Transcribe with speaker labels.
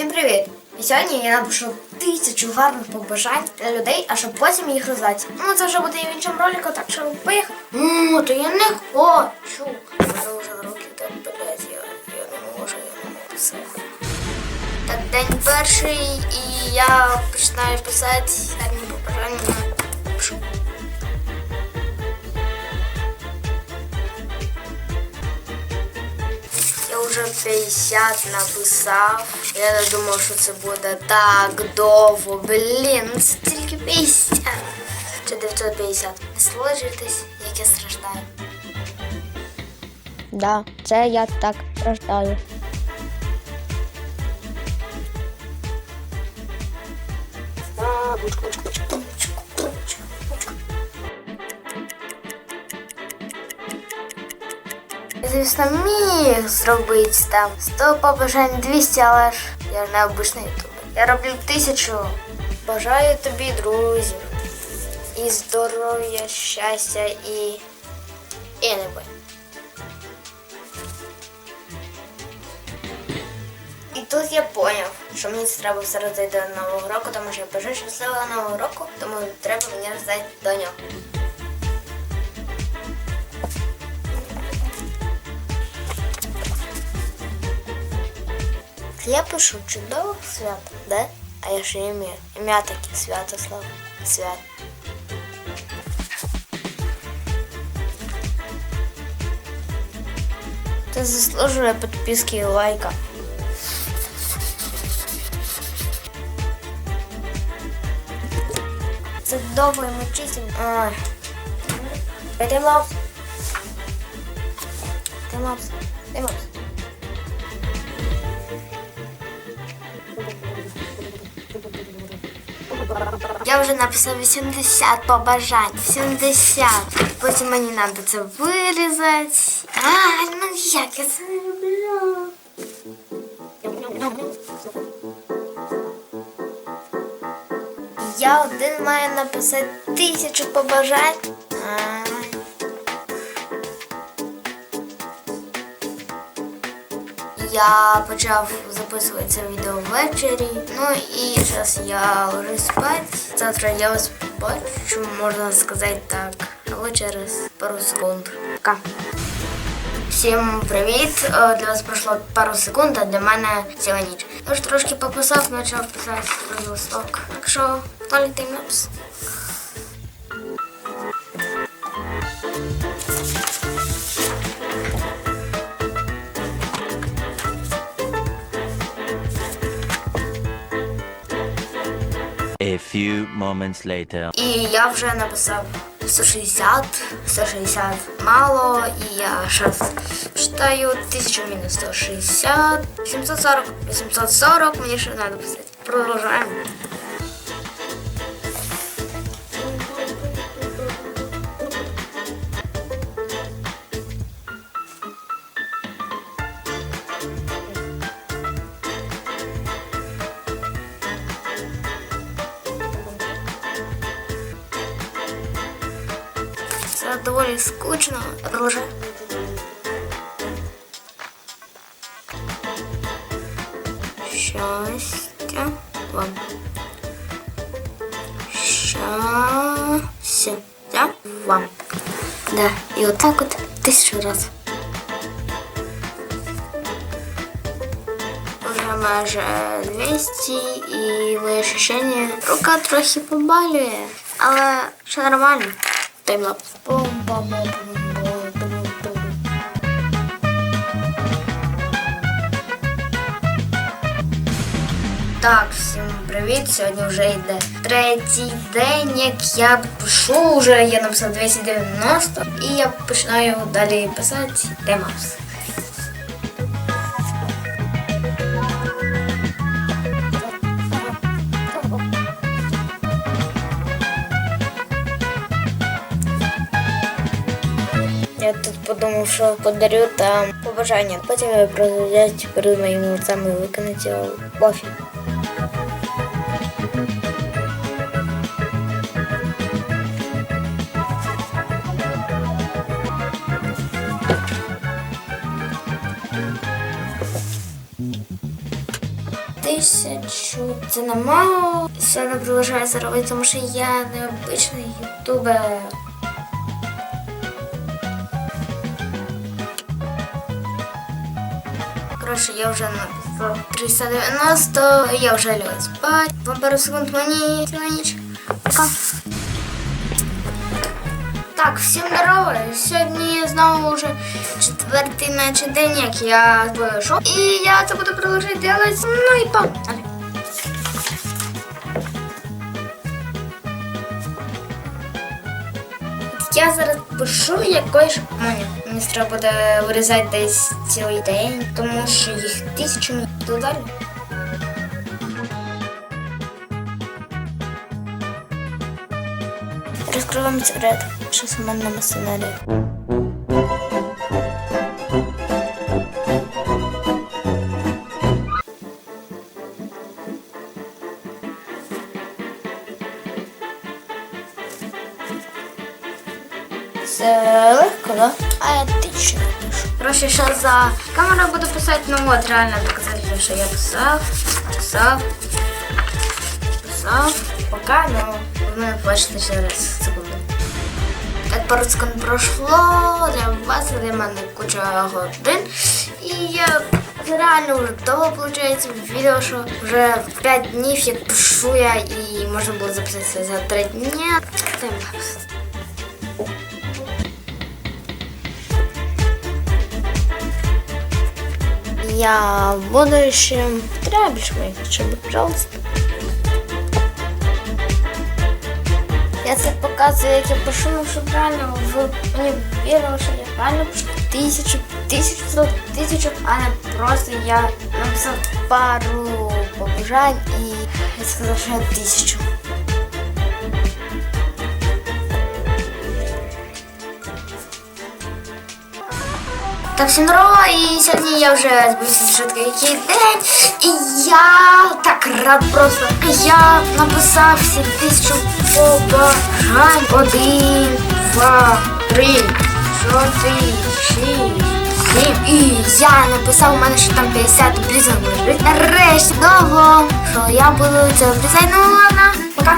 Speaker 1: Всім привіт! І сьогодні я напишу тисячу гарних побажань для людей, а щоб потім їх роздати. Ну це вже буде і в іншому ролику, так що поїхали. Ну, то я не хочу. Вже вже руки так блять, я, я не можу, я не можу все. Так, день перший, і я починаю писати гарні побажання. Вже 50 написав. Я не думав, що це буде так довго. Блін, це тільки 50. Чи 950. Не сложитесь, як я страждаю.
Speaker 2: Да, це я так страждаю.
Speaker 1: Звісно, міг зробити там 100 побажань 200, але ж я не обичний ютубер. Я роблю тисячу. Бажаю тобі друзів. І здоров'я, щастя і. І не бой. І тут я поняв, що мені треба все роздати до Нового року, тому що я бажаю щасливого Нового року, тому треба мені роздати до нього. Я пишу чудових свят, да? А я ще ім'я. Ім'я таке Святослав. Свят. Це заслужує підписки і лайка. Це довго і мучительно. Ой. Таймапс. Таймапс. Таймапс. Я вже написав 80 побажань. 70. Потім мені треба це вирізати. А, ну як я це не люблю. Я один маю написати тисячу побажань. Я почав записувати це відео ввечері. Ну і зараз я ложусь спати. Завтра я вас побачу, можна сказати так, але через пару секунд. Пока. Всім привіт! Е, Для вас пройшло пару секунд, а для мене ціла ніч. Я ж трошки пописав, почав писати про листок. Так що, хто
Speaker 3: few moments later.
Speaker 1: І я вже написав 160, 160 мало, і я зараз читаю 1000 мінус 160, 740, 840, мені ще треба писати. Продовжуємо. Це доволі скучно. Продовжуємо. Щастя вам. Щастя вам. Да, і отак от тисячу раз. Вже майже 200 і моє ощущення рука трохи побалює, але все нормально. Таймлапс. Так, всім привіт. Сьогодні вже йде третій день, як я пишу, вже я написав 290 і я починаю далі писати Таймлапс. Що подарю там побажання. Потім я прозводять перед моїми лицями виконати пофіг. тисячу. Це немало. Все не продовжує заробити, тому що я необичний ютубер. Коротше, я вже написав 390, я вже лягаю спать. Вам пару секунд мені ціла ніч. Пока. Так, всім здорово. Сьогодні знову вже четвертий наче день, як я вийшов. І я це буду продовжувати робити. Ну і погнали. Я зараз пишу якоїсь мені. Мені треба буде вирізати десь цілий день, тому що їх тисячу додалі. Розкриваємо секрет, що саме на сценарії. Короче, що за камерою буду писати, ну от реально доказати, що я писав, писав, писав. Поки, ну, ви мене бачите через секунду. Так пару секунд пройшло, для вас, для мене куча годин. І я реально вже довго виходить відео, що вже 5 днів, як пишу я, і можна було записатися за 3 дні. Таймлапс. Я в будущем... Більше щоб, пожалуйста. Я це показую, як я пишу, ну, щоб реально ви мені вірили, що я реально пишу тисячу, тисячу, тисячу, а не просто я написав пару побажань і я сказав, що я тисячу. Так, всім здорово, і сьогодні я вже збився швидко який день. І я так рад просто. Я написав всі тисячу побажань. Один, два, три, чотири, шість, сім. І я написав, у мене ще там 50 близько лежить. Нарешті довго, що я буду це обрізати. Ну ладно, пока.